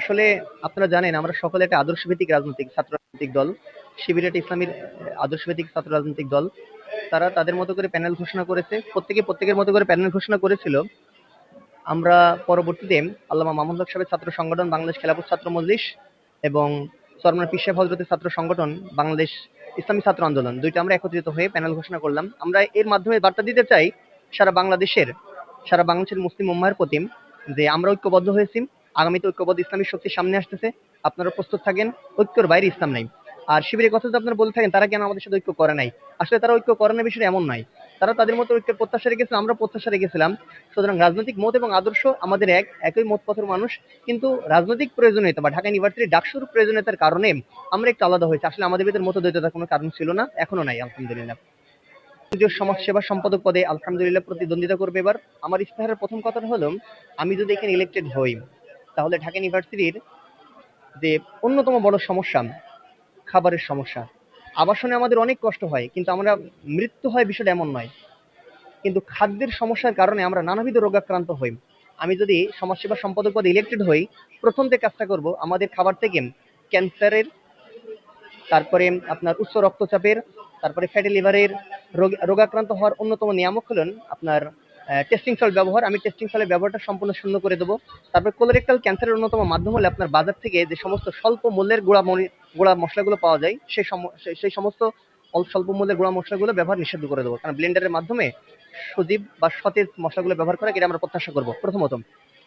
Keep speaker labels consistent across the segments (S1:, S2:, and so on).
S1: আসলে আপনারা জানেন, আমরা সকলে একটা আদর্শভিত্তিক রাজনৈতিক ছাত্র রাজনৈতিক দল শিবির একটা ইসলামীর আদর্শভিত্তিক ছাত্র রাজনৈতিক দল। তারা তাদের মতো করে প্যানেল ঘোষণা করেছে, প্রত্যেকে প্রত্যেকের মতো করে প্যানেল ঘোষণা করেছিল। আমরা পরবর্তীতে আল্লামা মামুন হক সাহেবের ছাত্র সংগঠন বাংলাদেশ খেলাফত ছাত্র মজলিস এবং সরমান পিসা হজরতের ছাত্র সংগঠন বাংলাদেশ ইসলামী ছাত্র আন্দোলন, দুইটা আমরা একত্রিত হয়ে প্যানেল ঘোষণা করলাম। আমরা এর মাধ্যমে বার্তা দিতে চাই সারা বাংলাদেশের সারা বাংলাদেশের মুসলিম উম্মার প্রতি যে আমরা ঐক্যবদ্ধ হয়েছি। আগামীতে ঐক্যবদ্ধ ইসলামী শক্তি সামনে আসতেছে, আপনারা প্রস্তুত থাকেন, ঐক্যর বাইরে ইসলাম নাই। আর শিবিরের কথা যদি আপনারা বলে থাকেন, তারা কেন আমাদের সাথে ঐক্য করে নাই? আসলে তারা ঐক্য করে না বিষয়টা এমন নয়। তারা তাদের মতো ঐক্যের প্রত্যাশা রেখেছিল, আমরা প্রত্যাশা রেখেছিলাম। সুতরাং রাজনৈতিক মত এবং আদর্শ আমাদের এক, একই মত পথের মানুষ। কিন্তু রাজনৈতিক প্রয়োজনীয়তা বা ঢাকা ইউনিভার্সিটি ডাকসুর প্রয়োজনীয়তার কারণে আমরা একটু আলাদা হয়েছে। আসলে আমাদের ভিতরে মতদ্বৈততার কোনো কারণ ছিল না, এখনও নাই, আলহামদুলিল্লাহ। যে সমাজ সেবা সম্পাদক পদে আলহামদুলিল্লাহ প্রতিদ্বন্দ্বিতা করবে এবার। আমার ইস্তাহারের প্রথম কথাটা হলো, আমি যদি এখানে ইলেক্টেড হই তাহলে ঢাকা ইউনিভার্সিটির যে অন্যতম বড় সমস্যা, খাবারের সমস্যা। আবাসনে আমাদের অনেক কষ্ট হয়, কিন্তু আমরা মৃত্যু হয় বিষয়টা এমন নয়। কিন্তু খাদ্যের সমস্যার কারণে আমরা নানাবিধ রোগাক্রান্ত হই। আমি যদি সমাজসেবা সম্পাদক পদে ইলেক্টেড হই, প্রথম যে কাজটা করব, আমাদের খাবার থেকে ক্যান্সারের, তারপরে আপনার উচ্চ রক্তচাপের, তারপরে ফ্যাটি লিভারের রোগ রোগাক্রান্ত হওয়ার অন্যতম নিয়ামক হলেন আপনার টেস্টিং সল ব্যবহার। আমি টেস্টিং সলের ব্যবহারটা সম্পূর্ণ শূন্য করে দেবো। তারপর কোলোরেক্টাল ক্যান্সারের অন্যতম মাধ্যম হলে আপনার বাজার থেকে যে সমস্ত স্বল্প মূল্যের গুঁড়া গুঁড়া মশলাগুলো পাওয়া যায়, সেই সেই- সমস্ত স্বল্প মূল্যের গুঁড়া মশলাগুলো ব্যবহার নিষিদ্ধ করে দেবো। কারণ ব্লেন্ডারের মাধ্যমে সজীব বা সতেজ মশলাগুলো ব্যবহার করা, এটা আমরা প্রত্যাশা করব। প্রথমত,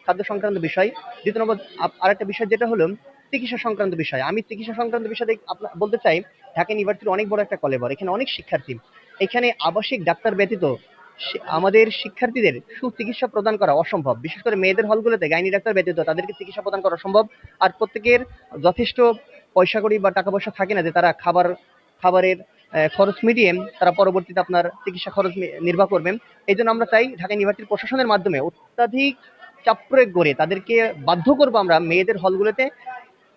S1: খাদ্য সংক্রান্ত বিষয়। দ্বিতীয় নম্বর আরেকটা বিষয় যেটা হলো, চিকিৎসা সংক্রান্ত বিষয়। আমি চিকিৎসা সংক্রান্ত বিষয়ে বলতে চাই, ঢাকা ইউনিভার্সিটির অনেক বড় একটা কলেবর এখানে অনেক শিক্ষার্থী। এখানে আবাসিক ডাক্তার ব্যতীত আমাদের শিক্ষার্থীদের সুচিকিৎসা প্রদান করা অসম্ভব। বিশেষ করে মেয়েদের হলগুলোতে গাইনি ডাক্তার ব্যতীত তাদেরকে চিকিৎসা প্রদান করা সম্ভব আর প্রত্যেকের যথেষ্ট পয়সা কড়ি বা টাকা পয়সা থাকে না যে তারা খাবার, খাবারের খরচ মিটিয়ে তারা পরবর্তীতে আপনার চিকিৎসা খরচ নির্বাহ করবেন। এই জন্য আমরা চাই ঢাকা ইউনিভার্সিটির প্রশাসনের মাধ্যমে অত্যাধিক চাপ প্রয়োগ করে তাদেরকে বাধ্য করব আমরা মেয়েদের হলগুলোতে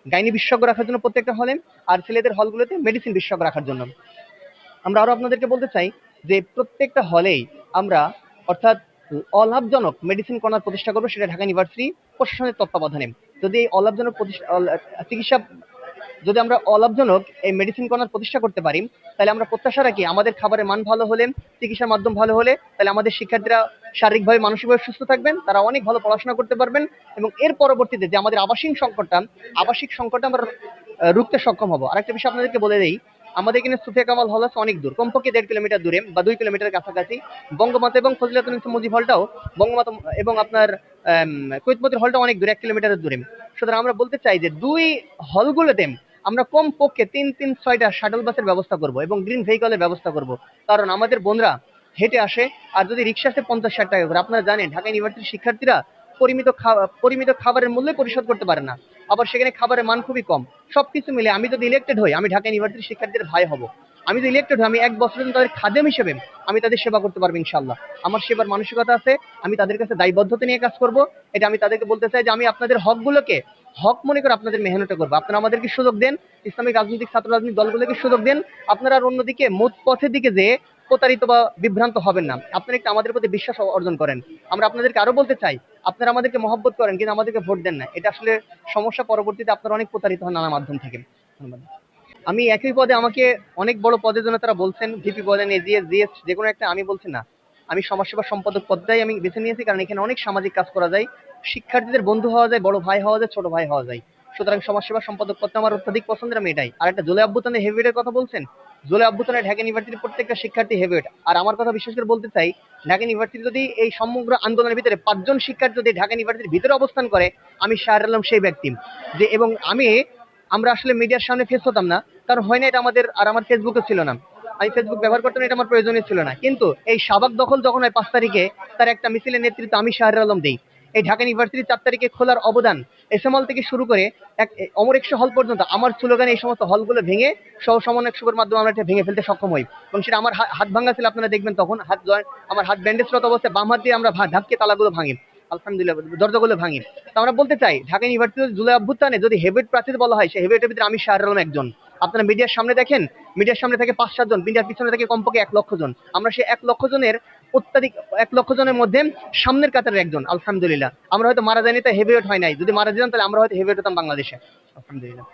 S1: গাইনি বিশেষজ্ঞ রাখার জন্য প্রত্যেকটা হলে আর ছেলেদের হলগুলোতে মেডিসিন বিশেষজ্ঞ রাখার জন্য। আমরা আরও আপনাদেরকে বলতে চাই যে প্রত্যেকটা হলেই আমরা অর্থাৎ অলাভজনক মেডিসিন কর্নার প্রতিষ্ঠা করব সেটা ঢাকা ইউনিভার্সিটি প্রশাসনের তত্ত্বাবধানে। যদি এই অলাভজনক চিকিৎসা, যদি আমরা অলাভজনক এই মেডিসিন কর্নার প্রতিষ্ঠা করতে পারি, তাহলে আমরা প্রত্যাশা রাখি আমাদের খাবারের মান ভালো হলে, চিকিৎসার মাধ্যম ভালো হলে, তাহলে আমাদের শিক্ষার্থীরা শারীরিকভাবে, মানসিকভাবে সুস্থ থাকবেন, তারা অনেক ভালো পড়াশোনা করতে পারবেন এবং এর পরবর্তীতে যে আমাদের আবাসিক সংকটটা আবাসিক সংকটটা আমরা রুখতে সক্ষম হব। আরেকটা বিষয় আপনাদেরকে বলে দেই আমাদের এখানে সুফিয়া কামাল হল আছে অনেক দূর, কমপক্ষে দেড় কিলোমিটার দূরে বা দুই কিলোমিটার কাছাকাছি। বঙ্গমাতা এবং ফজিলাতুল মুজিব হলটাও বঙ্গমাতা এবং আপনার কৈতমতির হলটা অনেক দূরে, এক কিলোমিটারের দূরে। সুতরাং আমরা বলতে চাই যে দুই হলগুলোতে আমরা কম পক্ষে তিন তিন, ছয়টা শাটল বাসের ব্যবস্থা করব এবং গ্রিন ভেহিকলের ব্যবস্থা করব। কারণ আমাদের বোনরা হেঁটে আসে, আর যদি রিক্সা আসে পঞ্চাশ ষাট টাকা করে। আপনারা জানেন, ঢাকা ইউনিভার্সিটির শিক্ষার্থীরা পরিমিত পরিমিত খাবারের মূল্যে পরিশোধ করতে পারে না। আবার সেখানে খাবারের মান খুবই কম। সবকিছু মিলে আমি যদি ইলেক্টেড হই, আমি ঢাকা ইউনিভার্সিটির শিক্ষার্থীদের ভাই হব। আমি যদি ইলেক্টেড হই, আমি এক বছরের জন্য তাদের খাদেম হিসেবে আমি তাদের সেবা করতে পারব ইনশাল্লাহ আমার সেবার মানসিকতা আছে, আমি তাদের কাছে দায়বদ্ধতা নিয়ে কাজ করব। এটা আমি তাদেরকে বলতে চাই যে আমি আপনাদের হকগুলোকে, হক মনে করে আপনাদের মেহনতটা করব। আপনারা আমাদেরকে সুযোগ দেন, ইসলামিক রাজনৈতিক ছাত্র রাজনৈতিক দলগুলোকে সুযোগ দেন। আপনারা অন্যদিকে মত পথের দিকে যে প্রতারিত বা বিভ্রান্ত হবেন না। আপনারা একটু আমাদের প্রতি বিশ্বাস অর্জন করেন। আমরা আপনাদেরকে আরও বলতে চাই, আপনারা আমাদেরকে মহব্বত করেন, কিন্তু আমাদেরকে ভোট দেন না। এটা আসলে সমস্যা পরবর্তীতে আপনারা অনেক প্রতারিত হন নানা মাধ্যম থেকে। ধন্যবাদ। আমি একই পদে আমাকে অনেক বড় পদের জন্য তারা বলছেন, ভিপি পদে এজিএস জিএস, যে কোনো একটা আমি বলছি না। আমি সমাজসেবা সম্পাদক পদটাই আমি বেছে নিয়েছি, কারণ এখানে অনেক সামাজিক কাজ করা যায়। শিক্ষার্থীদের বন্ধু হওয়া যায়, বড় ভাই হওয়া যায়, ছোট ভাই হওয়া যায়। সুতরাং সমাজসেবা সম্পাদক পদটা আমার অত্যাধিক পছন্দের আমি এটাই আর একটা জোলে আব্বুতানের হেভিওয়েটের কথা বলছেন? জোলে আব্বুতানের ঢাকা ইউনিভার্সিটির প্রত্যেকটা শিক্ষার্থী হেভিওয়েট আর আমার কথা বিশেষ করে বলতে চাই, ঢাকা ইউনিভার্সিটি যদি এই সমগ্র আন্দোলনের ভিতরে পাঁচজন শিক্ষার্থী যদি ঢাকা ইউনিভার্সিটির ভিতরে অবস্থান করে, আমি শাহর আলম সেই ব্যক্তি যে এবং আমি, আমরা আসলে মিডিয়ার সামনে ফেস হতাম না, কারণ হয় না এটা আমাদের, আর আমার ফেসবুকে ছিল না। আমি ফেসবুক ব্যবহার করতাম এটা আমার প্রয়োজনীয় ছিল না। কিন্তু এই সাবাক দখল যখন হয় পাঁচ তারিখে, তার একটা মিছিলের নেতৃত্ব আমি শাহর আলম দেই। এই ঢাকা ইউনিভার্সিটি চার তারিখে খোলার অবদান এসএমএল থেকে শুরু করে এক অমর একশো হল পর্যন্ত আমার স্লোগানে এই সমস্ত হলগুলো ভেঙে সহ সমন্বয় শুভের মাধ্যমে আমরা এটা ভেঙে ফেলতে সক্ষম হই। এবং সেটা আমার হাত ভাঙা ছিল, আপনারা দেখবেন তখন হাত আমার হাত ব্যান্ডেজরত অবস্থায় বাম হাত দিয়ে আমরা ধাক্কে তালাগুলো ভাঙি। আলহামদুলিল্লাহ, দরজাগুলো ভাঙি। তো আমরা বলতে চাই, ঢাকা ইউনিভার্সিটি জুলাই অভ্যুত্থানে যদি হেভিট প্রাচীর বলা হয়, সেই হেভিটের ভিতরে আমি শাহর আলম একজন। আপনারা মিডিয়ার সামনে দেখেন মিডিয়ার সামনে থাকে পাঁচ সাতজন মিডিয়ার পিছনে থাকে কমপক্ষে এক লক্ষ জন। আমরা সেই এক লক্ষ জনের অত্যাধিক এক লক্ষ জনের মধ্যে সামনের কাতারের একজন, আলহামদুলিল্লাহ। আমরা হয়তো মারা যাইনি, তাই হেভিওয়েট হয় নাই। যদি মারা যেতাম, তাহলে আমরা হয়তো হেভিওয়েট হতাম বাংলাদেশে। আলহামদুলিল্লাহ।